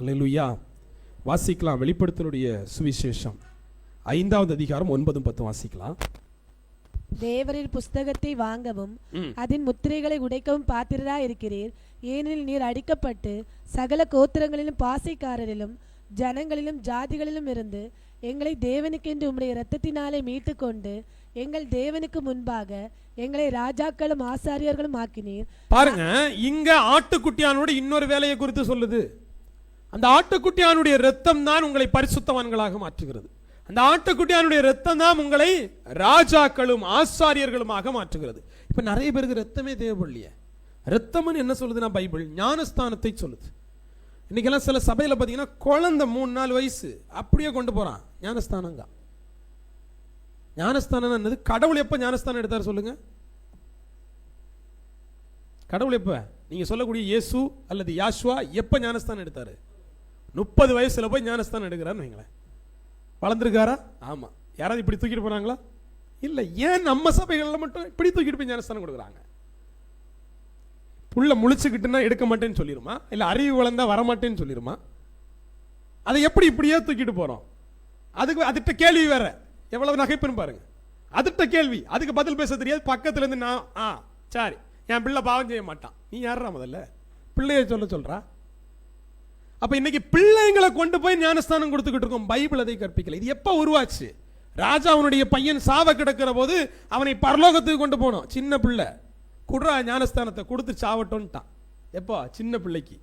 அல்லேலூயா வாசிக்கலாம். வெளிப்படுத்தலுடைய சுவிசேஷம். ஐந்தாவது அதிகாரம் ஒன்பதும் பத்தும் வாசிக்கலாம். தேவரின் புஸ்தகத்தை வாங்கவும். அதன் முத்திரைகளை உடைக்கவும் பாத்திரரா இருக்கிறீர் ஏனெனில் நீர் அடிக்கப்பட்டு சகல கோத்திரங்களிலும் பாசைக்காரரிலும் ஜனங்களிலும் ஜாதிகளிலும் இருந்து எங்களை தேவனுக்கென்று உம்முடைய இரத்தத்தினாலே மீட்டுக்கொண்டு எங்கள் தேவனுக்கு முன்பாக எங்களை ராஜாக்களும் ஆசாரியர்களும் ஆக்கினீர். பாருங்க இங்க ஆட்டுக்குட்டியானோட இன்னொரு வேலையை குறித்து சொல்லுது. அந்த ஆட்டுக்குட்டியானுடைய ரத்தம் தான் உங்களை பரிசுத்தவான்களாக மாற்றுகிறது. அந்த ஆட்டுக்குட்டியானுடைய ரத்தம் தான் உங்களை ராஜாக்களும் ஆசாரியர்களுமாக மாற்றுகிறது. இப்போ நிறைய பேருக்கு ரத்தமே தேவைப்படலையே ரத்தம்னு என்ன சொல்லுதுன்னா பைபிள்? ஞானஸ்தானத்தை சொல்லுது. இன்றைக்கெல்லாம் சில சபையில் பாத்தீங்கன்னா குழந்தை மூணு நாலு வயசு அப்படியே கொண்டு போறான். ஞானஸ்தானங்க. ஞானஸ்தானம் என்னது? கடவுள் எப்ப ஞானஸ்தானம் எடுத்தார் சொல்லுங்க? கடவுள் எப்ப? நீங்க சொல்லக்கூடிய இயேசு அல்லது யாஷ்வா எப்போ ஞானஸ்தானம் எடுத்தாரு? முப்பது வயசுல போய் ஞானஸ்தானம் எடுக்கிறான்னு வைங்களேன். வளர்ந்துருக்காரா? ஆமா. யாராவது இப்படி தூக்கிட்டு போனாங்களா? இல்ல ஏன் நம்ம சபைகள்ல மட்டும் இப்படி தூக்கிட்டு போய் ஞானஸ்தானம் கொடுக்குறாங்க? புள்ள முழிச்சுக்கிட்டுனா எடுக்க மாட்டேன்னு சொல்லிருமா? இல்ல அறிவு வளர்ந்தா வரமாட்டேன்னு சொல்லிருமா? அதை எப்படி இப்படியே தூக்கிட்டு போறோம்? அதுக்கு அதுட்ட கேள்வி வேற. எவ்வளவு நகைப்புன்னு பாருங்க. அதுட்ட கேள்வி. அதுக்கு பதில் பேச தெரியாது. பக்கத்துல இருந்து நான் ஆ சரி. என் பிள்ளை பாவம் செய்ய மாட்டான். நீ யாரா முதல்ல? பிள்ளைய சொல்ல சொல்றா? அப்ப இன்னைக்கு பிள்ளைங்களை கொண்டு போய் ஞானஸ்தானம் கொடுத்துக்கிட்டு இருக்கோம். பைபிள் அதை கற்பிக்கல. இது எப்போ உருவாச்சு? ராஜா அவனுடைய பையன் சாவ கிடக்கிற போது அவனை பரலோகத்துக்கு கொண்டு போனோம். சின்ன பிள்ளை. குடுறா ஞானஸ்தானத்தை கொடுத்து சாவட்டோன்ட்டான். எப்போ? சின்ன பிள்ளைக்கு.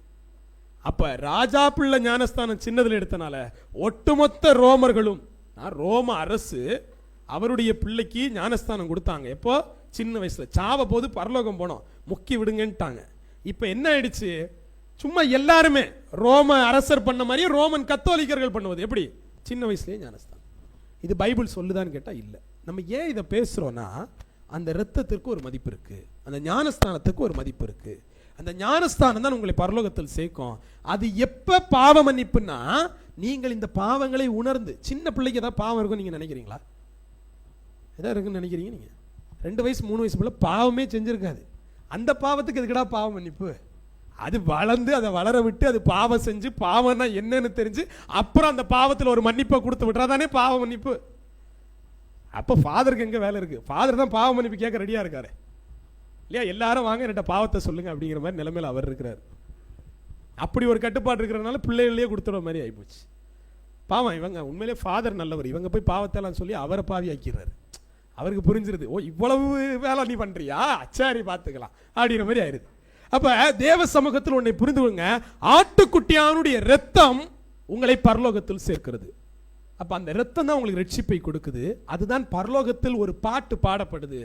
அப்ப ராஜா பிள்ளை ஞானஸ்தானம் சின்னதுல எடுத்தனால ஒட்டுமொத்த ரோமர்களும் நான் ரோம அரசு அவருடைய பிள்ளைக்கு ஞானஸ்தானம் கொடுத்தாங்க. எப்போ? சின்ன வயசுல. சாவ போது பரலோகம் போனோம். முக்கி விடுங்கன்ட்டாங்க. இப்ப என்ன ஆயிடுச்சு? சும்மா எல்லாருமே ரோம அரசர் பண்ண மாதிரி ரோமன் கத்தோலிக்கர்கள் பண்ணுவது. எப்படி? சின்ன வயசுலேயே ஞானஸ்தானம். இது பைபிள் சொல்லுதான்னு கேட்டால் இல்லை. நம்ம ஏன் இதை பேசுகிறோன்னா அந்த இரத்தத்திற்கு ஒரு மதிப்பு இருக்குது அந்த ஞானஸ்தானத்துக்கு ஒரு மதிப்பு இருக்குது அந்த ஞானஸ்தானம் தான் உங்களை பரலோகத்தில் சேர்க்கும். அது எப்போ பாவ மன்னிப்புன்னா நீங்கள் இந்த பாவங்களை உணர்ந்து சின்ன பிள்ளைக்கு ஏதாவது பாவம் இருக்கும் நீங்கள் நினைக்கிறீங்களா? ஏதாவது இருக்குன்னு நினைக்கிறீங்க நீங்கள் ரெண்டு வயசு மூணு வயசு பிள்ளை பாவமே செஞ்சுருக்காது. அந்த பாவத்துக்கு எதுக்கடா பாவ மன்னிப்பு? அது வளர்ந்து அதை வளர விட்டு அது பாவம் செஞ்சு பாவம்னா என்னன்னு தெரிஞ்சு அப்புறம் அந்த பாவத்தில் ஒரு மன்னிப்பை கொடுத்து விட்டுறாதானே பாவ மன்னிப்பு? அப்போ ஃபாதருக்கு எங்கே வேலை இருக்குது ஃபாதர் தான் பாவ மன்னிப்பு கேட்க ரெடியாக இருக்காரு. இல்லையா? எல்லாரும் வாங்க என்கிட்ட பாவத்தை சொல்லுங்க அப்படிங்கிற மாதிரி நிலைமையில் அவர் இருக்கிறார். அப்படி ஒரு கட்டுப்பாடு இருக்கிறதுனால பிள்ளைகளையே கொடுத்துட மாதிரி ஆகிப்போச்சு பாவம் இவங்க உண்மையிலே ஃபாதர் நல்லவர். இவங்க போய் பாவத்தெல்லாம் சொல்லி அவரை பாவி ஆக்கிறாரு அவருக்கு புரிஞ்சிருது ஓ இவ்வளவு வேலை நீ பண்ணுறியா சரி பார்த்துக்கலாம் அப்படிங்கிற மாதிரி ஆயிருது அப்ப தேவ சமூகத்தில் உன்னை புரிந்துக்கோங்க ஆட்டுக்குட்டியானுடைய ரத்தம் உங்களை பரலோகத்தில் சேர்க்கிறது. அப்ப அந்த ரத்தம் தான் உங்களுக்கு ரட்சிப்பை கொடுக்குது. அதுதான் பரலோகத்தில் ஒரு பாட்டு பாடப்படுது.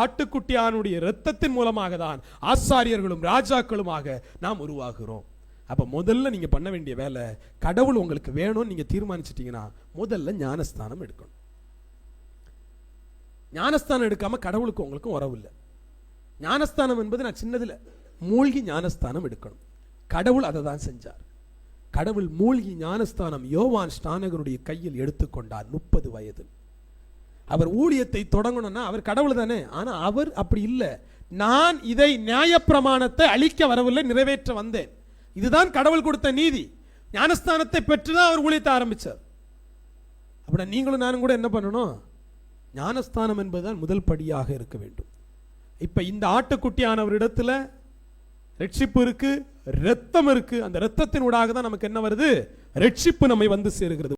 ஆட்டுக்குட்டியானுடைய ரத்தத்தின் மூலமாக தான் ஆசாரியர்களும் ராஜாக்களுமாக நாம் உருவாகிறோம். அப்போ முதல்ல நீங்க பண்ண வேண்டிய வேலை கடவுள் உங்களுக்கு வேணும்னு நீங்க தீர்மானிச்சிட்டிங்கன்னா முதல்ல ஞானஸ்தானம் எடுக்கணும். ஞானஸ்தானம் எடுக்காம கடவுளுக்கு உங்களுக்கும் உறவு இல்லை. ஞானஸ்தானம் என்பது நான் சின்னதுல மூழ்கி ஞானஸ்தானம் எடுக்கணும். கடவுள் அதை தான் செஞ்சார். கடவுள் மூழ்கி ஞானஸ்தானம் யோவான் ஸ்நானகருடைய கையில் எடுத்துக்கொண்டார் முப்பது வயது அவர் ஊழியத்தை தொடங்கணும்னா அவர் கடவுள் தானே. ஆனா அவர் அப்படி இல்லை. நான் இதை நியாயப்பிரமாணத்தை அழிக்க வரவில்லை நிறைவேற்ற வந்தேன். இதுதான் கடவுள் கொடுத்த நீதி. ஞானஸ்தானத்தை பெற்றுதான் அவர் ஊழியத்தை ஆரம்பிச்சார். அப்படின்னா நீங்களும் நானும் கூட என்ன பண்ணணும்? ஞானஸ்தானம் என்பதுதான் முதல் படியாக இருக்க வேண்டும். இப்ப இந்த ஆட்டுக்குட்டியானவரிடத்தில் ரட்சிப்பு இருக்கு ரத்தம் இருக்கு. அந்த ரத்தத்தின் ஊடாக தான் நமக்கு என்ன வருது? ரட்சிப்பு நம்மை வந்து சேருகிறது.